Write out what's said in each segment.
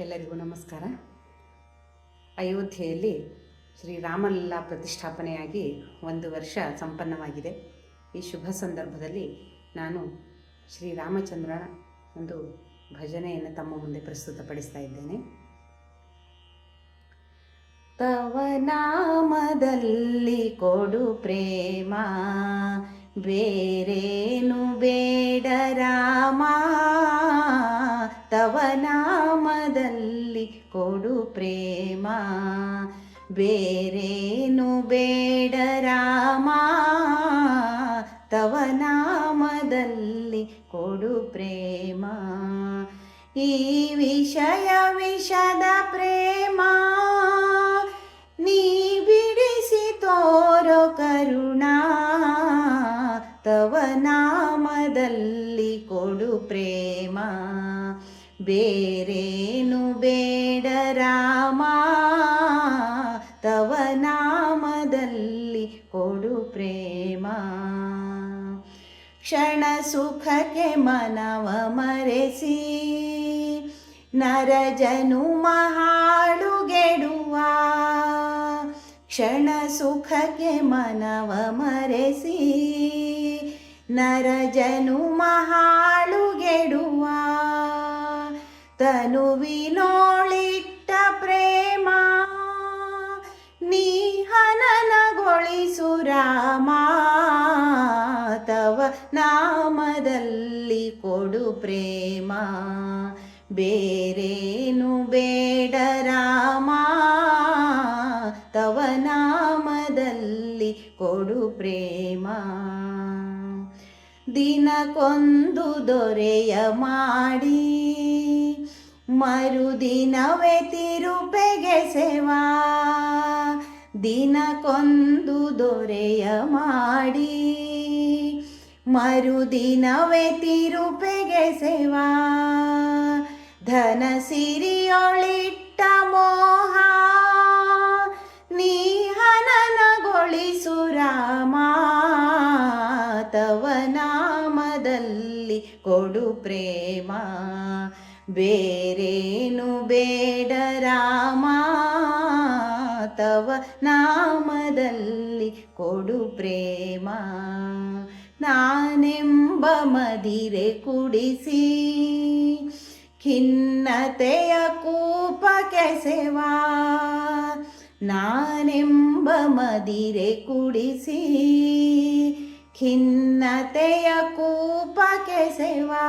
ಎಲ್ಲರಿಗೂ ನಮಸ್ಕಾರ. ಅಯೋಧ್ಯೆಯಲ್ಲಿ ಶ್ರೀರಾಮಲಲ್ಲಾ ಪ್ರತಿಷ್ಠಾಪನೆಯಾಗಿ ಒಂದು ವರ್ಷ ಸಂಪನ್ನವಾಗಿದೆ. ಈ ಶುಭ ಸಂದರ್ಭದಲ್ಲಿ ನಾನು ಶ್ರೀರಾಮಚಂದ್ರ ಒಂದು ಭಜನೆಯನ್ನು ತಮ್ಮ ಮುಂದೆ ಪ್ರಸ್ತುತಪಡಿಸ್ತಾ ಇದ್ದೇನೆ ತವ ನಾಮದಲ್ಲಿ ಕೊಡು ಪ್ರೇಮ, ಬೇರೇನು ಬೇಡ ರಾಮ. ತವ ನಾಮದಲ್ಲಿ ಕೊಡು ಪ್ರೇಮ. ಬೇರೇನು ಬೇಡ ರಾಮ. ತವ ನಾಮದಲ್ಲಿ ಕೊಡು ಪ್ರೇಮ. ಈ ವಿಷಯ ವಿಷದ ಪ್ರೇಮ. ನೀ ಬಿಡಿಸಿ ತೋರೋ ಕರುಣಾ. ತವನಾಮದಲ್ಲಿ ಕೊಡು ಪ್ರೇಮ. ಬೇರೇನು ಬೇಡ ರಾಮ, ತವ ನಾಮದಲ್ಲಿ ಕೊಡು ಪ್ರೇಮ. ಕ್ಷಣ ಸುಖಕ್ಕೆ ಮನವ ಮರೆಸಿ, ನರಜನು ಮಹಾಳುಗೆಡುವ. ಕ್ಷಣ ಸುಖಕ್ಕೆ ಮನವ ಮರೆಸಿ, ನರಜನು ಮಹಾಳು ಗೆಡುವ ತನುವಿನೋಳಿಟ್ಟ ಪ್ರೇಮ ನೀ ಹನನಗೊಳಿಸು ರಾಮ, ತವ ನಾಮದಲ್ಲಿ ಕೊಡು ಪ್ರೇಮ. ಬೇರೇನು ಬೇಡ ರಾಮ, ತವ ನಾಮದಲ್ಲಿ ಕೊಡು ಪ್ರೇಮ. ದಿನಕ್ಕೊಂದು ದೊರೆಯ ಮಾಡಿ ಮರುದಿನವೇ ತಿರುಪೆಗೆ ಸೇವಾ. ದಿನಕ್ಕೊಂದು ದೊರೆಯ ಮಾಡಿ. ಮರುದಿನವೇ ತಿರುಪೆಗೆ ಸೇವಾ. ಧನ ಸಿರಿಯೊಳಿಟ್ಟ ಮೋಹ. ನೀ ಹನನಗೊಳಿಸು ರಾಮ. ತವ ನಾಮದಲ್ಲಿ ಕೊಡು ಪ್ರೇಮ. ಬೇರೇನು ಬೇಡ ತವ ನಾಮದಲ್ಲಿ ಕೊಡು ಪ್ರೇಮ. ನಾನೆಂಬ ಮದಿರೆ ಕುಡಿಸಿ, ಖಿನ್ನತೆಯ ಕೂಪ ಕೆಸೆವಾ ನಾನೆಂಬ ಮದಿರೆ ಕುಡಿಸಿ, ಖಿನ್ನತೆಯ ಕೂಪ ಕೆಸೆವಾ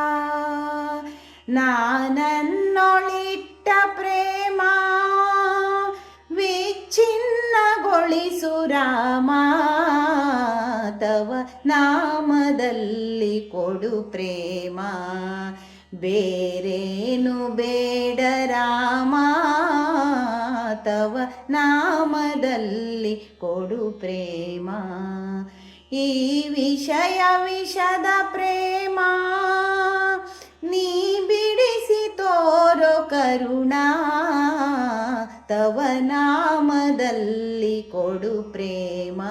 ನಾನನ್ನೊಳಿಟ್ಟ ಪ್ರೇಮ ವಿಚ್ಛಿನ್ನಗೊಳಿಸು ರಾಮ ತವ ನಾಮದಲ್ಲಿ ಕೊಡು ಪ್ರೇಮ. ಬೇರೇನು ಬೇಡ ರಾಮ, ತವ ನಾಮದಲ್ಲಿ ಕೊಡು ಪ್ರೇಮ. ಈ ವಿಷಯ ವಿಷದ ಕರುಣಾ, ತವ ನಾಮದಲ್ಲಿ ಕೊಡು ಪ್ರೇಮ.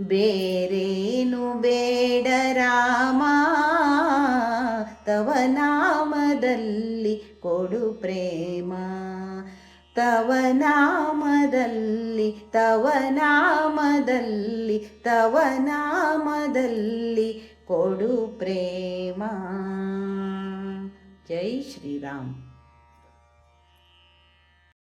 ಬೇರೇನು ಬೇಡ ರಾಮ, ತವ ನಾಮದಲ್ಲಿ ಕೊಡು ಪ್ರೇಮ. ತವ ನಾಮದಲ್ಲಿ ತವ ನಾಮದಲ್ಲಿ ತವ ನಾಮದಲ್ಲಿ ಕೊಡು ಪ್ರೇಮ. ಜೈ ಶ್ರೀರಾಮ್.